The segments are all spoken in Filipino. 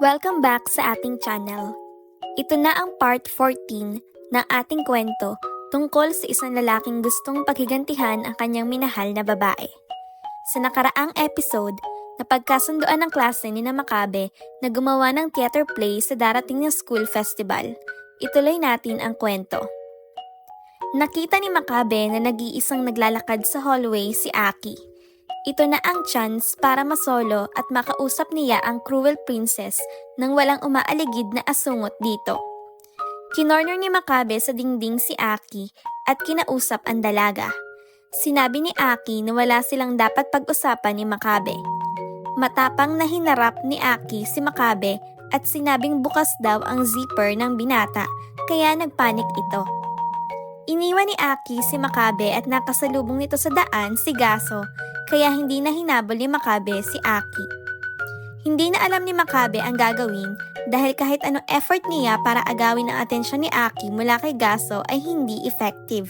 Welcome back sa ating channel. Ito na ang part 14 ng ating kwento tungkol sa isang lalaking gustong paghigantihan ang kanyang minahal na babae. Sa nakaraang episode, napagkasunduan ng klase ni na Makabe na gumawa ng theater play sa darating na school festival. Ituloy natin ang kwento. Nakita ni Makabe na nag-iisang naglalakad sa hallway si Aki. Ito na ang chance para masolo at makausap niya ang cruel princess nang walang umaaligid na asungot dito. Kinorner ni Makabe sa dingding si Aki at kinausap ang dalaga. Sinabi ni Aki na wala silang dapat pag-usapan ni Makabe. Matapang na hinarap ni Aki si Makabe at sinabing bukas daw ang zipper ng binata kaya nagpanik ito. Iniwan ni Aki si Makabe at nakasalubong nito sa daan si Gaso kaya hindi na hinabol ni Makabe si Aki. Hindi na alam ni Makabe ang gagawin dahil kahit anong effort niya para agawin ang atensyon ni Aki mula kay Gaso ay hindi effective.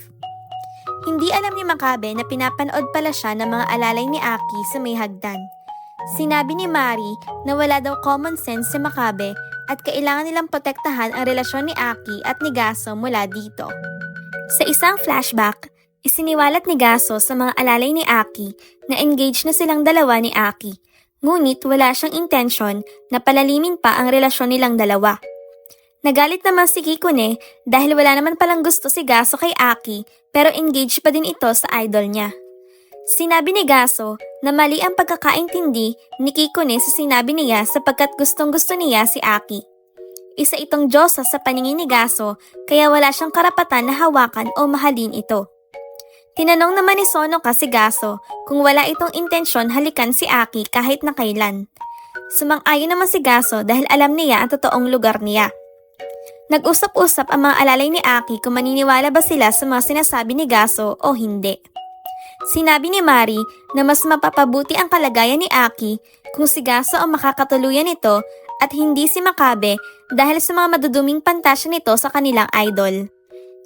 Hindi alam ni Makabe na pinapanood pala siya ng mga alalay ni Aki sa may hagdan. Sinabi ni Mari na wala daw common sense si Makabe at kailangan nilang protektahan ang relasyon ni Aki at ni Gaso mula dito. Sa isang flashback, isiniwalat ni Gaso sa mga alalay ni Aki na engaged na silang dalawa ni Aki. Ngunit wala siyang intensyon na palalimin pa ang relasyon nilang dalawa. Nagalit naman si Kikune dahil wala naman palang gusto si Gaso kay Aki pero engaged pa din ito sa idol niya. Sinabi ni Gaso na mali ang pagkakaintindi ni Kikune sa sinabi niya sapagkat gustong gusto niya si Aki. Isa itong Diyosa sa paningin ni Gaso kaya wala siyang karapatan na hawakan o mahalin ito. Tinanong naman ni Sonoka si Gaso kung wala itong intensyon halikan si Aki kahit na kailan. Sumang-ayon naman si Gaso dahil alam niya ang totoong lugar niya. Nag-usap-usap ang mga alalay ni Aki kung maniniwala ba sila sa mga sinasabi ni Gaso o hindi. Sinabi ni Mari na mas mapapabuti ang kalagayan ni Aki kung si Gaso ang makakatuluyan nito at hindi si Makabe dahil sa mga maduduming pantasya nito sa kanilang idol.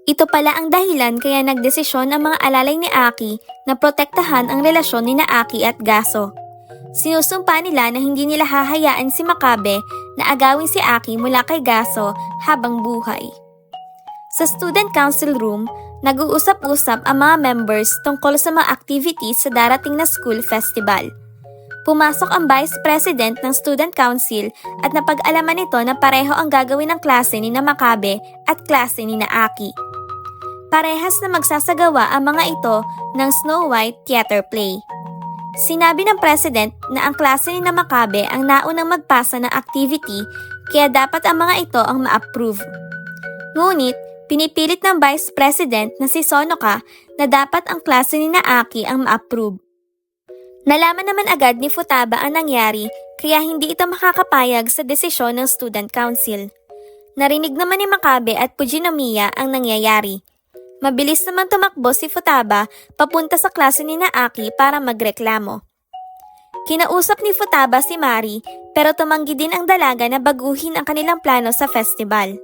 Ito pala ang dahilan kaya nagdesisyon ang mga alalay ni Aki na protektahan ang relasyon ni na Aki at Gaso. Sinusumpa nila na hindi nila hahayaan si Makabe na agawin si Aki mula kay Gaso habang buhay. Sa student council room, nag-uusap-usap ang mga members tungkol sa mga activities sa darating na school festival. Pumasok ang vice president ng student council at napag-alaman nito na pareho ang gagawin ng klase ni na Makabe at klase ni na Aki. Parehas na magsasagawa ang mga ito ng Snow White Theater Play. Sinabi ng president na ang klase ni na Makabe ang naunang magpasa ng activity kaya dapat ang mga ito ang ma-approve. Ngunit, pinipilit ng vice president na si Sonoka na dapat ang klase ni Naaki ang ma-approve. Nalaman naman agad ni Futaba ang nangyari kaya hindi ito makakapayag sa desisyon ng student council. Narinig naman ni Makabe at Fujinomiya ang nangyayari. Mabilis naman tumakbo si Futaba papunta sa klase ni Naaki para magreklamo. Kinausap ni Futaba si Mari pero tumanggi din ang dalaga na baguhin ang kanilang plano sa festival.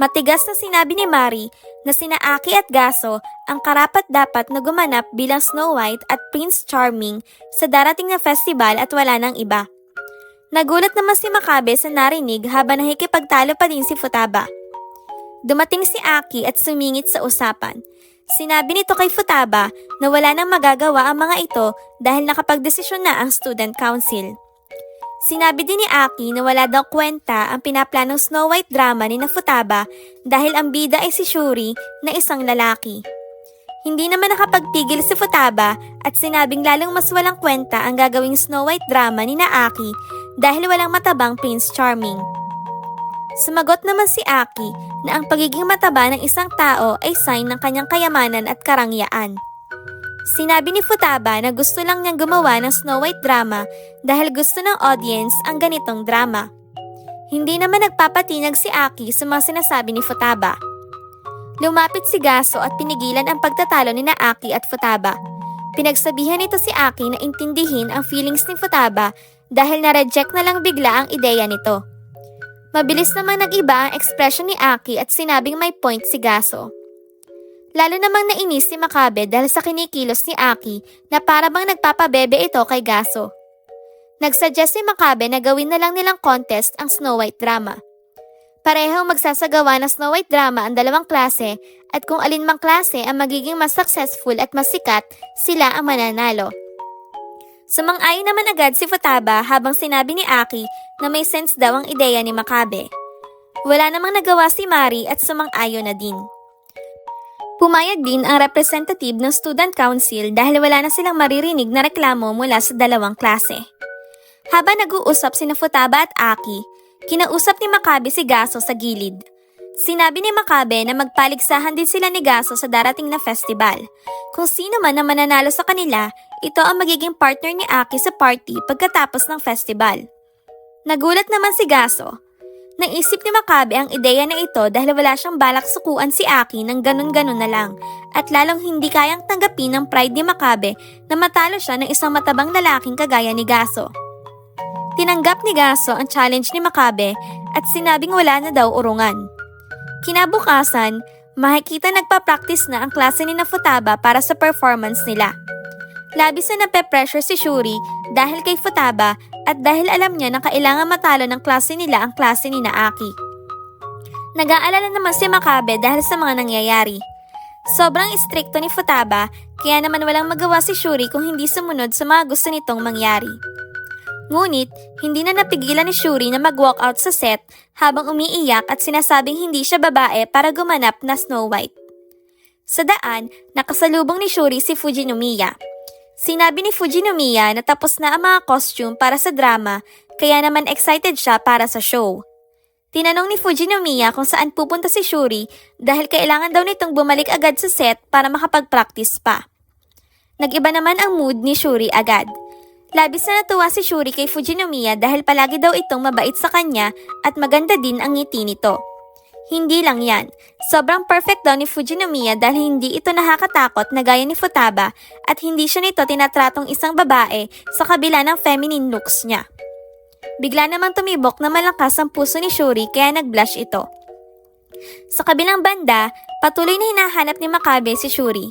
Matigas na sinabi ni Mari na sina Aki at Gaso ang karapat dapat na gumanap bilang Snow White at Prince Charming sa darating na festival at wala nang iba. Nagulat naman si Makabe sa narinig habang nakikipagtalo pa din si Futaba. Dumating si Aki at sumingit sa usapan. Sinabi nito kay Futaba na wala nang magagawa ang mga ito dahil nakapagdesisyon na ang student council. Sinabi din ni Aki na wala daw kwenta ang pinaplanong Snow White drama ni na Futaba dahil ang bida ay si Shuri na isang lalaki. Hindi naman nakapagpigil si Futaba at sinabing lalong mas walang kwenta ang gagawing Snow White drama ni na Aki dahil walang matabang Prince Charming. Sumagot naman si Aki na ang pagiging mataba ng isang tao ay sign ng kanyang kayamanan at karangyaan. Sinabi ni Futaba na gusto lang niyang gumawa ng Snow White drama dahil gusto ng audience ang ganitong drama. Hindi naman nagpapatinag si Aki sa mga sinasabi ni Futaba. Lumapit si Gaso at pinigilan ang pagtatalo ni na Aki at Futaba. Pinagsabihan nito si Aki na intindihin ang feelings ni Futaba dahil na-reject na lang bigla ang ideya nito. Mabilis namang nag-iba ang ekspresyon ni Aki at sinabing may point si Gaso. Lalo namang nainis si Makabe dahil sa kinikilos ni Aki na para bang nagpapabebe ito kay Gaso. Nagsuggest si Makabe na gawin na lang nilang contest ang Snow White drama. Parehong magsasagawa ng Snow White drama ang dalawang klase at kung alin mang klase ang magiging mas successful at mas sikat, sila ang mananalo. Sumang-ayon naman agad si Futaba habang sinabi ni Aki na may sense daw ang ideya ni Makabe. Wala namang nagawa si Mari at sumang-ayon na din. Pumayag din ang representative ng Student Council dahil wala na silang maririnig na reklamo mula sa dalawang klase. Habang nag-uusap sina Futaba at Aki, kinausap ni Makabe si Gaso sa gilid. Sinabi ni Makabe na magpaligsahan din sila ni Gaso sa darating na festival. Kung sino man ang mananalo sa kanila, ito ang magiging partner ni Aki sa party pagkatapos ng festival. Nagulat naman si Gaso. Naisip ni Makabe ang ideya na ito dahil wala siyang balak sukuan si Aki ng ganun-ganun na lang at lalong hindi kayang tanggapin ng pride ni Makabe na matalo siya ng isang matabang lalaking kagaya ni Gaso. Tinanggap ni Gaso ang challenge ni Makabe at sinabing wala na daw urungan. Kinabukasan, makikita nagpa-practice na ang klase ni Futaba para sa performance nila. Labis na nape-pressure si Shuri dahil kay Futaba at dahil alam niya na kailangan matalo ng klase nila ang klase ni Naaki. Nag-aalala naman si Makabe dahil sa mga nangyayari. Sobrang istrikto ni Futaba kaya naman walang magawa si Shuri kung hindi sumunod sa mga gusto nitong mangyari. Ngunit, hindi na napigilan ni Shuri na mag-walk out sa set habang umiiyak at sinasabing hindi siya babae para gumanap na Snow White. Sa daan, nakasalubong ni Shuri si Fujinomiya. Sinabi ni Fujinomiya na tapos na ang mga costume para sa drama kaya naman excited siya para sa show. Tinanong ni Fujinomiya kung saan pupunta si Shuri dahil kailangan daw nitong bumalik agad sa set para makapag-practice pa. Nag-iba naman ang mood ni Shuri agad. Labis na natuwa si Shuri kay Fujinomiya dahil palagi daw itong mabait sa kanya at maganda din ang ngiti nito. Hindi lang yan, sobrang perfect daw ni Fujinomiya dahil hindi ito nakakatakot na gaya ni Futaba at hindi siya nito tinatratong isang babae sa kabila ng feminine looks niya. Bigla namang tumibok na malakas ang puso ni Shuri kaya nag-blush ito. Sa kabilang banda, patuloy na hinahanap ni Makabe si Shuri.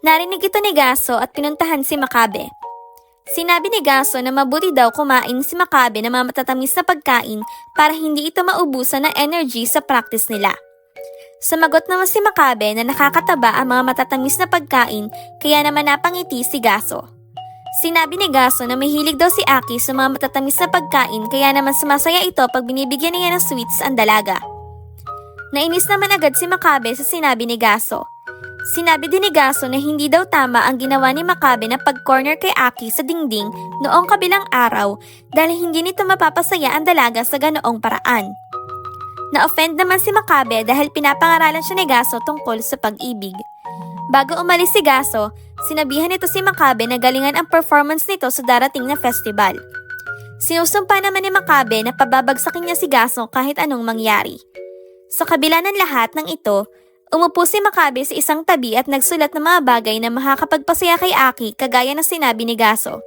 Narinig ito ni Gaso at pinuntahan si Makabe. Sinabi ni Gaso na mabuti daw kumain si Makabe ng mga matatamis na pagkain para hindi ito maubusan ng energy sa practice nila. Sumagot naman si Makabe na nakakataba ang mga matatamis na pagkain kaya naman napangiti si Gaso. Sinabi ni Gaso na mahilig daw si Aki sa mga matatamis na pagkain kaya naman sumasaya ito pag binibigyan niya ng sweets ang dalaga. Nainis naman agad si Makabe sa sinabi ni Gaso. Sinabi din ni Gaso na hindi daw tama ang ginawa ni Makabe na pag-corner kay Aki sa dingding noong kabilang araw dahil hindi nito mapapasaya ang dalaga sa ganoong paraan. Na-offend naman si Makabe dahil pinapangaralan siya ni Gaso tungkol sa pag-ibig. Bago umalis si Gaso, sinabihan nito si Makabe na galingan ang performance nito sa darating na festival. Sinusumpa naman ni Makabe na pababagsakin niya si Gaso kahit anong mangyari. Sa kabila ng lahat ng ito, Umupo si Makabe sa isang tabi at nagsulat ng mga bagay na makakapagpasaya kay Aki kagaya ng sinabi ni Gaso.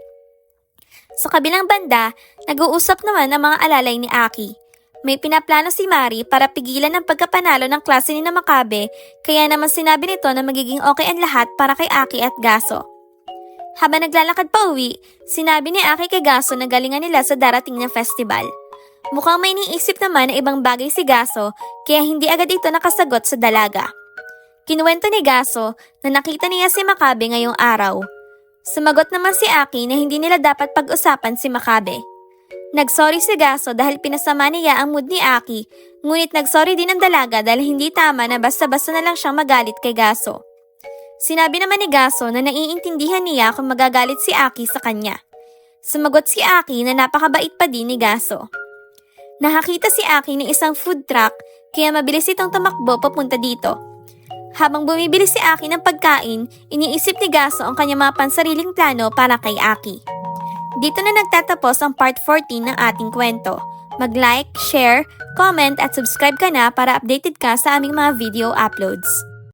Sa kabilang banda, nag-uusap naman ang mga alalay ni Aki. May pinaplano si Mari para pigilan ang pagkapanalo ng klase ni Makabe kaya naman sinabi nito na magiging okay ang lahat para kay Aki at Gaso. Habang naglalakad pa uwi, sinabi ni Aki kay Gaso na galingan nila sa darating na festival. Mukhang may niisip naman na ibang bagay si Gaso kaya hindi agad ito nakasagot sa dalaga. Kinuwento ni Gaso na nakita niya si Makabe ngayong araw. Sumagot naman si Aki na hindi nila dapat pag-usapan si Makabe. Nagsorry si Gaso dahil pinasama niya ang mood ni Aki, ngunit nagsorry din ang dalaga dahil hindi tama na basta-basta na lang siyang magalit kay Gaso. Sinabi naman ni Gaso na naiintindihan niya kung magagalit si Aki sa kanya. Sumagot si Aki na napakabait pa din ni Gaso. Nakakita si Aki ng isang food truck kaya mabilis itong tumakbo papunta dito. Habang bumibili si Aki ng pagkain, iniisip ni Gaso ang kanyang mga pansariling plano para kay Aki. Dito na nagtatapos ang part 14 ng ating kwento. Mag-like, share, comment at subscribe ka na para updated ka sa aming mga video uploads.